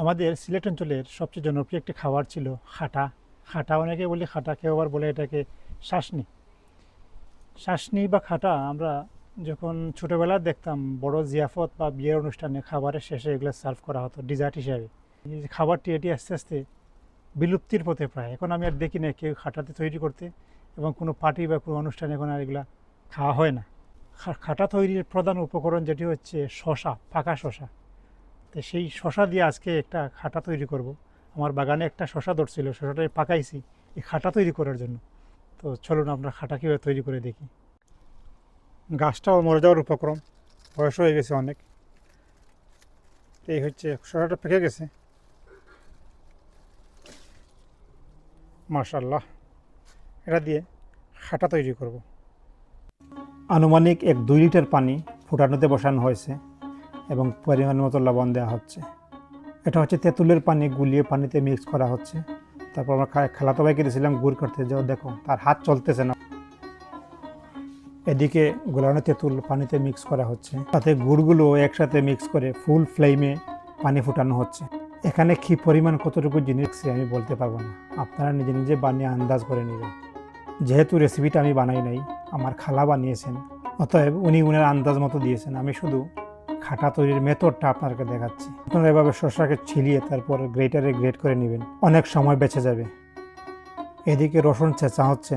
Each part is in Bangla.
আমাদের সিলেট অঞ্চলের সবচেয়ে জনপ্রিয় একটি খাবার ছিল খাটা খাটা অনেকে বলি খাটা, কেউ আবার বলে এটাকে শাসনি। শাসনি বা খাটা আমরা যখন ছোটোবেলায় দেখতাম, বড় জিয়াফত বা বিয়ের অনুষ্ঠানে খাবারের শেষে এগুলো সার্ভ করা হতো ডিজার্ট হিসাবে। এই খাবারটি এটি আস্তে আস্তে বিলুপ্তির পথে প্রায়। এখন আমি আর দেখি না কেউ খাটাতে তৈরি করতে এবং কোনো পার্টি বা কোনো অনুষ্ঠানে এখন আর এগুলা খাওয়া হয় না। খাটা তৈরির প্রধান উপকরণ যেটি হচ্ছে শশা পাকা শশা তো সেই শশা দিয়ে আজকে একটা খাটা তৈরি করব। আমার বাগানে একটা শশা ধরছিল, শশাটা পাকাইছি এই খাটা তৈরি করার জন্য। তো চলুন আমরা খাটা কীভাবে তৈরি করে দেখি। গাছটাও মরে যাওয়ার উপক্রম, বয়স হয়ে গেছে অনেক। এই হচ্ছে শশাটা পেকে গেছে। মাশাল্লাহ এটা দিয়ে খাটা তৈরি করব। আনুমানিক এক দুই লিটার পানি ফুটানোতে বসানো হয়েছে। এবং পরিমাণ মতো লবণ দেওয়া হচ্ছে। এটা হচ্ছে তেঁতুলের পানি গুলিয়ে পানিতে মিক্স করা হচ্ছে। তারপর আমরা খালাতো ভাইকে দিয়েছিলাম গুড় করতে। যাও দেখো, তার হাত চলতেছে না। এদিকে গোলানো তেঁতুল পানিতে মিক্স করা হচ্ছে। তাতে গুড়গুলো একসাথে মিক্স করে ফুল ফ্লেমে পানি ফুটানো হচ্ছে। এখানে কি পরিমাণ কতটুকু জিনিস আমি বলতে পারব না। আপনারা নিজে নিজে বানিয়ে আন্দাজ করে নেবেন। যেহেতু রেসিপিটা আমি বানাই নাই, আমার খালা বানিয়েছেন, অতএব উনি উনার আন্দাজ মতো দিয়েছেন। আমি শুধু খাটা তৈরির মেথডটা আপনাকে দেখাচ্ছি। আপনারা এভাবে শসাকে ছিলিয়ে তারপর গ্রেটারে গ্রেট করে নেবেন। অনেক সময় বেঁচে যাবে। এদিকে রসুন চেঁচা হচ্ছে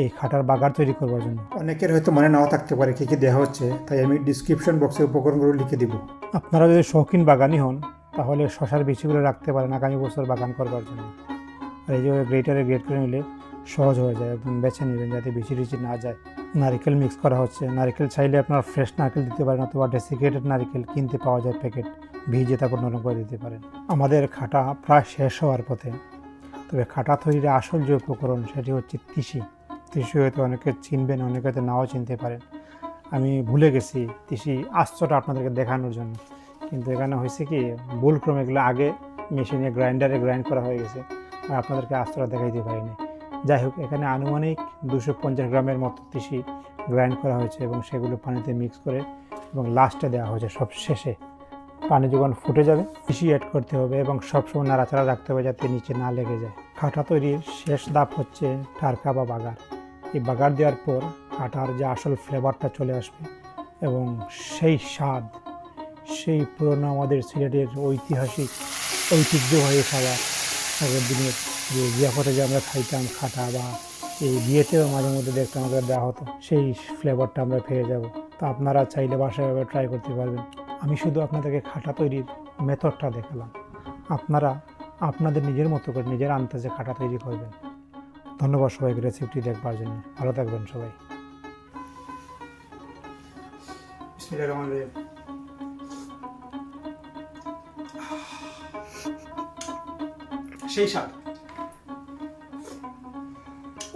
এই খাটার বাগার তৈরি করবার জন্য। অনেকের হয়তো মনে নাও থাকতে পারে কী কী দেওয়া হচ্ছে তাই আমি ডিসক্রিপশন বক্সে উপকরণগুলো লিখে দিব। আপনারা যদি শৌখিন বাগানি হন তাহলে শশার বিচিগুলো রাখতে পারেন আগামী বছর বাগান করবার জন্য। আর এই যে গ্রেটারে গ্রেট করে নিলে সহজ হয়ে যায় একদম বেছে নেবেন যাতে বেশি রিচি না যায়। নারকেল মিক্স করা হচ্ছে। নারকেল চাইলে আপনার ফ্রেশ নারকেল দিতে পারেন অথবা ডেসিকেটেড নারকেল কিনতে পাওয়া যায় প্যাকেট ভিজে তারপর নরম করে দিতে পারেন। আমাদের খাটা প্রায় শেষ হওয়ার পথে। তবে খাটা তৈরির আসল যে উপকরণ সেটি হচ্ছে তিসি। তিসি হয়তো অনেকে চিনবেন, অনেকে হয়তো নাও চিনতে পারেন। আমি ভুলে গেছি তিসি আস্তটা আপনাদেরকে দেখানোর জন্য। কিন্তু এখানে হয়েছে কি, ভুলক্রমে এগুলো আগে মেশিনে গ্রাইন্ডারে গ্রাইন্ড করা হয়ে গেছে। আর আপনাদেরকে আস্তটা দেখাইতে পারিনি। যাই হোক, এখানে আনুমানিক দুশো পঞ্চাশ গ্রামের মতো তিসি গ্রাইন্ড করা হয়েছে এবং সেগুলো পানিতে মিক্স করে এবং লাস্টে দেওয়া হয়েছে সব শেষে পানি যখন ফুটে যাবে, তিসি অ্যাড করতে হবে এবং সবসময় নাড়াচাড়া রাখতে হবে যাতে নিচে না লেগে যায়। খাটা তৈরির শেষ ধাপ হচ্ছে টারকা বা বাগার। এই বাগার দেওয়ার পর খাটার যে আসল ফ্লেভারটা চলে আসবে এবং সেই স্বাদ, সেই পুরনো আমাদের সিলেটের ঐতিহাসিক ঐতিহ্যবাহী খাবার আগের দিনের যে জিয়াফতে যে আমরা খাইতাম খাটা বা এই বিয়েতেও মাঝে মধ্যে দেখতাম আমাদের দেওয়া হতো, সেই ফ্লেভারটা আমরা পেয়ে যাব। তো আপনারা চাইলে বাসায় ট্রাই করতে পারবেন। আমি শুধু আপনাদেরকে খাটা তৈরির মেথডটা দেখালাম। আপনারা আপনাদের নিজের মতো করে নিজের আন্দাজে খাটা তৈরি করবেন। ধন্যবাদ সবাইকে রেসিপিটি দেখবার জন্য। ভালো থাকবেন সবাই। সেই স্বাদ।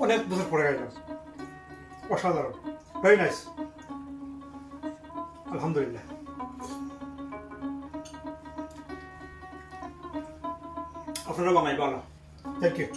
অনেক বছর পরে গেল অসাধারণ। ভেরি নাইস আলহামদুলিল্লাহ। আপনারা বানাই ভালো থ্যাংক ইউ